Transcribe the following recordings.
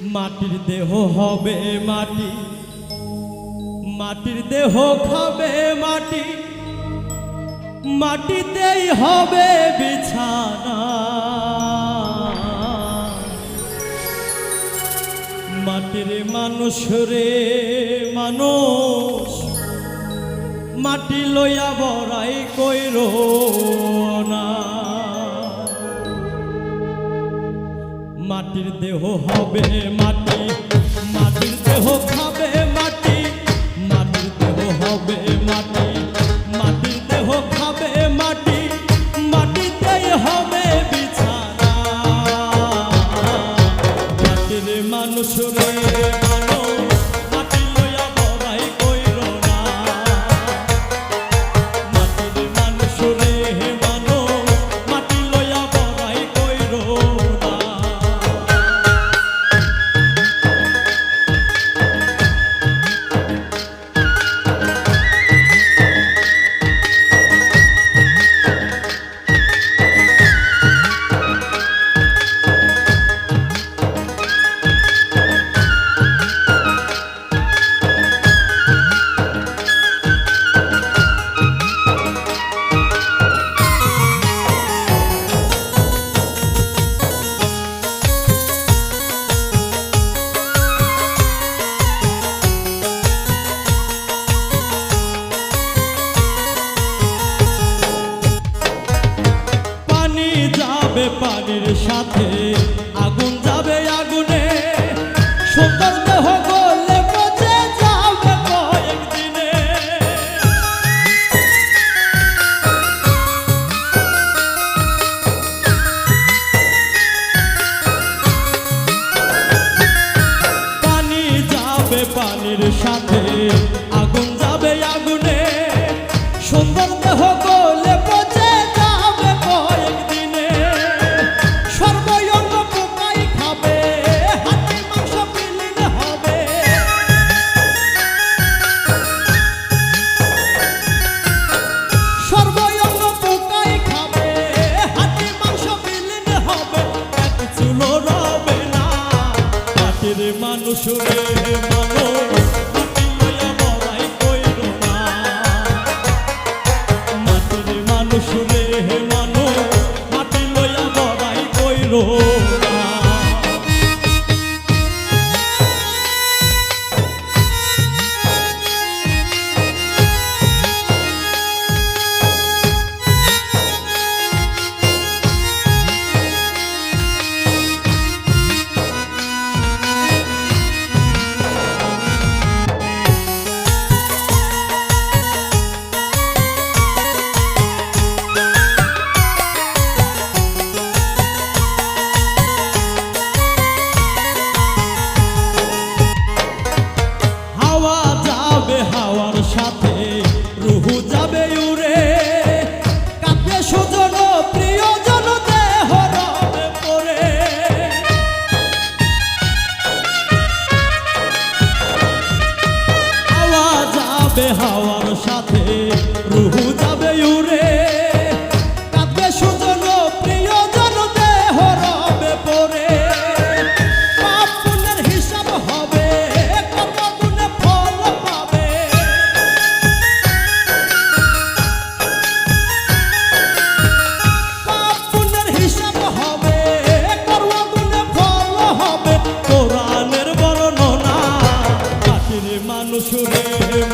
মাটির দেহ হবে মাটি। মাটির দেহ খাবে মাটি। মাটিতেই হবে বিছানা। মাটির মানুষ রে মানুষ, মাটি লইয়া বড়াই কইর না। মাটির দেহ হবে মাটি, মাটির দেহ খাবে মাটি, মাটির দেহ হবে মাটি, মাটির দেহ খাবে মাটি মাটিতে হবে বিছানা। মাটির মানুষ রে যাবে পানির সাথে আগুন যাবে আগুনে। সুন্দর পানির সাথে এক চুলো রবে না মাটির মানুষ মানুষ মাটির মানুষ মানুষ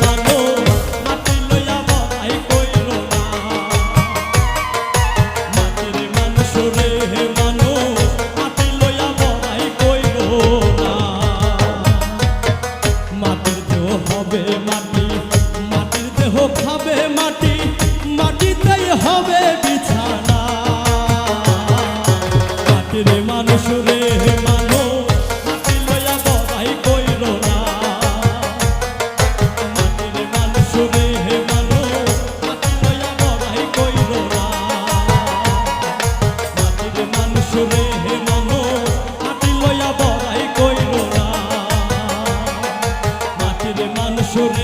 chorei.